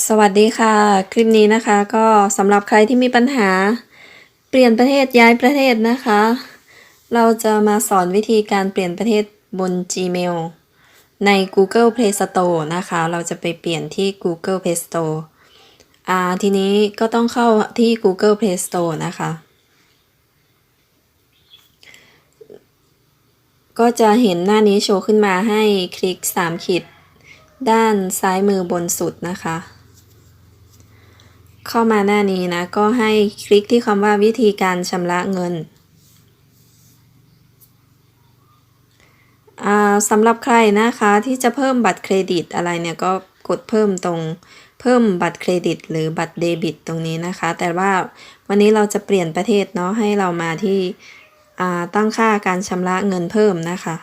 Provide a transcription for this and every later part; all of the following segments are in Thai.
สวัสดีค่ะ คลิปนี้นะคะก็สำหรับใครที่มีปัญหา เปลี่ยนประเทศย้ายประเทศนะคะ เราจะมาสอนวิธีการเปลี่ยนประเทศบน Gmail ใน Google Play Store นะคะ เราจะไปเปลี่ยนที่ Google Play Store อ่าทีนี้ก็ต้องเข้าที่ Google Play Store นะคะ ก็จะเห็นหน้านี้โชว์ขึ้นมาให้คลิก 3 ขีดด้านซ้ายมือบนสุดนะคะ เข้ามาหน้านี้นะ ก็ให้คลิกที่คำว่าวิธีการชำระเงินอ่าสำหรับใครนะคะที่จะเพิ่มบัตรเครดิตอะไรเนี่ยก็กดเพิ่มตรงเพิ่มบัตรเครดิต หรือบัตรเดบิต ตรงนี้นะคะ แต่ว่าวันนี้เราจะเปลี่ยนประเทศเนาะให้เรามาที่อ่าตั้งค่าการชำระเงินเพิ่มนะคะ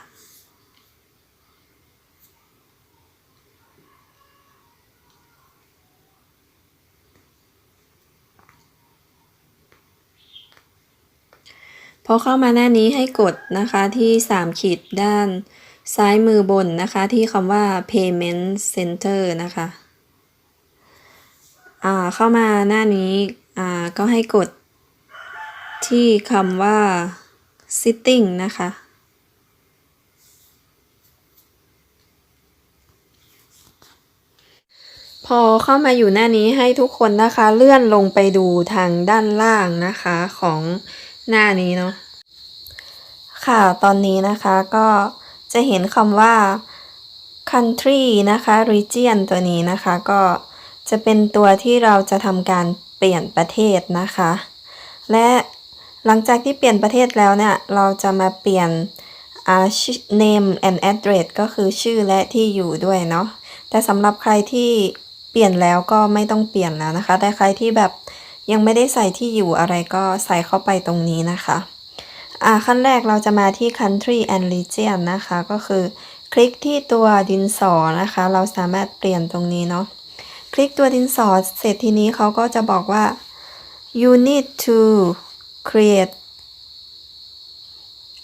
พอเข้ามาหน้านี้ให้กดนะคะที่ 3 ขีดด้านซ้ายมือบนนะคะที่คำว่า payment center นะคะอ่าเข้ามาหน้านี้อ่าก็ให้กดที่คำว่า sitting นะคะ พอเข้ามาอยู่หน้านี้ให้ทุกคนนะคะเลื่อนลงไปดูทางด้านล่างนะคะของ หน้านี้เนาะค่ะตอนนี้นะคะก็จะเห็นคำว่า country นะคะ region ตัวนี้นะคะก็จะเป็นตัวที่เราจะทำการเปลี่ยนประเทศนะคะ และหลังจากที่เปลี่ยนประเทศแล้วเนี่ย เราจะมาเปลี่ยน name and address ก็คือชื่อและที่อยู่ด้วยเนาะแต่สำหรับใครที่เปลี่ยนแล้วก็ไม่ต้องเปลี่ยนแล้วนะคะ แต่ใครที่แบบ ยังไม่ได้ใส่ที่อยู่อะไรก็ใส่เข้าไปตรงนี้นะคะอ่าขั้นแรกเราจะมาที่ country and region นะคะ ก็คือ คลิกที่ตัวดินสอนะคะ เราสามารถเปลี่ยนตรงนี้เนาะคลิกตัวดินสอเสร็จทีนี้เขาก็จะบอกว่า you need to create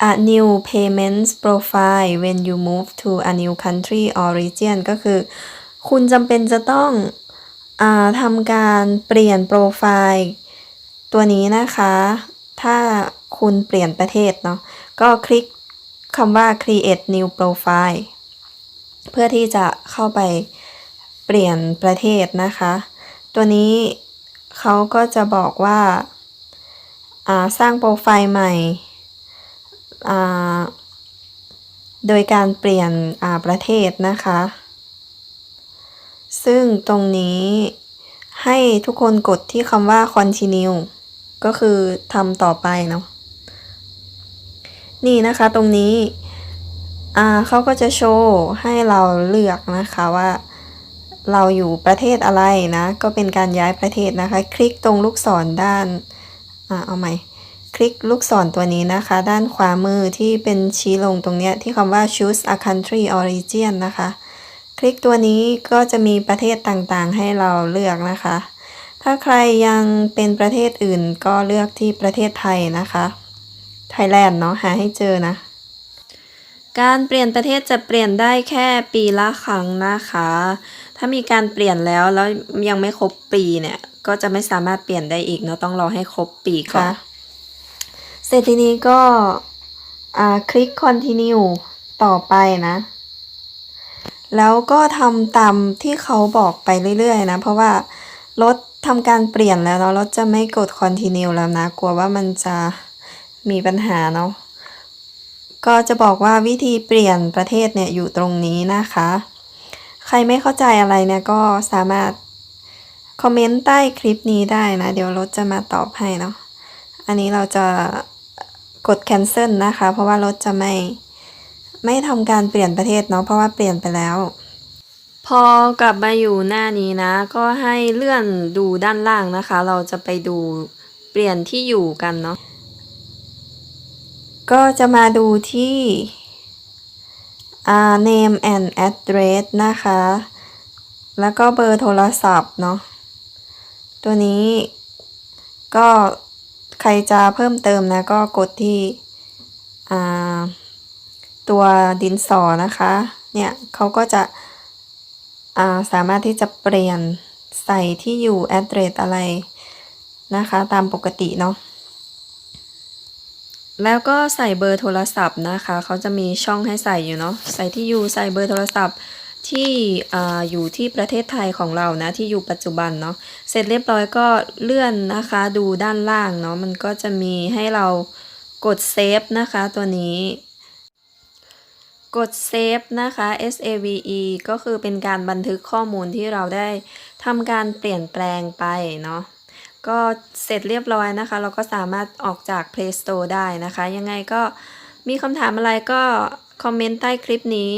a new payments profile when you move to a new country or region ก็คือ คุณจำเป็นจะต้อง ทำการเปลี่ยนโปรไฟล์ตัวนี้นะคะ ถ้าคุณเปลี่ยนประเทศเนาะก็คลิกคำว่า create new profile เพื่อที่จะเข้าไปเปลี่ยนประเทศนะคะ ตัวนี้เขาก็จะบอกว่าาสร้างโปรไฟล์ใหม่ โดยการเปลี่ยนประเทศนะคะ ซึ่งตรงนี้ให้ทุกคนกดที่คำว่า continue ก็คือทำต่อไปเนาะ นี่นะคะตรงนี้ อ่าเขาก็จะโชว์ให้เราเลือกนะคะว่า เราอยู่ประเทศอะไรนะ ก็เป็นการย้ายประเทศนะคะ คลิกตรงลูกศรด้าน อ่าเอาใหม่ คลิกลูกศรตัวนี้นะคะ ด้านขวามือที่เป็นชี้ลงตรงเนี้ยที่คำว่า choose a country or region นะคะ คลิกตัวนี้ก็จะมีประเทศต่างๆ ให้เราเลือกนะคะ ถ้าใครยังเป็นประเทศอื่นก็เลือกที่ประเทศไทยนะคะไทยแลนด์เนาะหาให้เจอนะ การเปลี่ยนประเทศจะเปลี่ยนได้แค่ปีละครั้งนะคะ ถ้ามีการเปลี่ยนแล้วแล้วยังไม่ครบปีเนี่ยก็จะไม่สามารถเปลี่ยนได้อีกเนาะต้องรอให้ครบปีก่อนเสร็จทีนี้ก็อ่าคลิก continue ต่อไปนะ แล้วก็ทำตามที่เขาบอกไปเรื่อยๆนะ เพราะว่ารถทำการเปลี่ยนแล้วเนาะรถจะไม่กด continue แล้วนะ กลัวว่ามันจะมีปัญหาเนาะก็จะบอกว่าวิธีเปลี่ยนประเทศเนี่ยอยู่ตรงนี้นะคะ ใครไม่เข้าใจอะไรเนี่ยก็สามารถคอมเมนต์ใต้คลิปนี้ได้นะ เดี๋ยวรถจะมาตอบให้เนาะอันนี้เราจะกด cancel นะคะ เพราะว่ารถจะไม่ ไม่ทำการเปลี่ยนประเทศเนาะเพราะว่าเปลี่ยนไปแล้ว พอกลับมาอยู่หน้านี้นะ ก็ให้เลื่อนดูด้านล่างนะคะ เราจะไปดูเปลี่ยนที่อยู่กันเนาะก็จะมาดูที่อ่า name and address นะคะ แล้วก็เบอร์โทรศัพท์เนาะตัวนี้ก็ใครจะเพิ่มเติมนะก็กดที่อ่า ตัวดินสอนะคะ เนี่ยเขาก็จะาสามารถที่จะเปลี่ยนใส่ที่อยู่ address อะไรนะคะ ตามปกติเนาะแล้วก็ใส่เบอร์โทรศัพท์นะคะ เขาจะมีช่องให้ใส่อยู่เนาะใส่ที่อยู่ใส่เบอร์โทรศัพท์ที่ออยู่ที่ประเทศไทยของเรานะ ที่อยู่ปัจจุบันเนาะเสร็จเรียบร้อยก็เลื่อนนะคะดูด้านล่างเนาะมันก็จะมีให้เรากดเซฟนะคะตัวนี้ กดเซฟนะคะ S A V E ก็คือเป็นการบันทึกข้อมูลที่เราได้ทำการเปลี่ยนแปลงไปเนาะก็เสร็จเรียบร้อยนะคะ เราก็สามารถออกจาก Play Store ได้นะคะ ยังไงก็มีคำถามอะไรก็คอมเมนต์ใต้คลิปนี้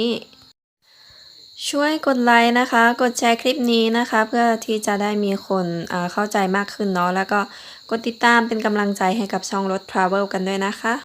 ช่วยกดไลค์นะคะ กดแชร์คลิปนี้นะคะ เพื่อที่จะได้มีคนเข้าใจมากขึ้นเนาะแล้วก็กดติดตามเป็นกำลังใจให้กับช่องรถ Travel กันด้วยนะคะ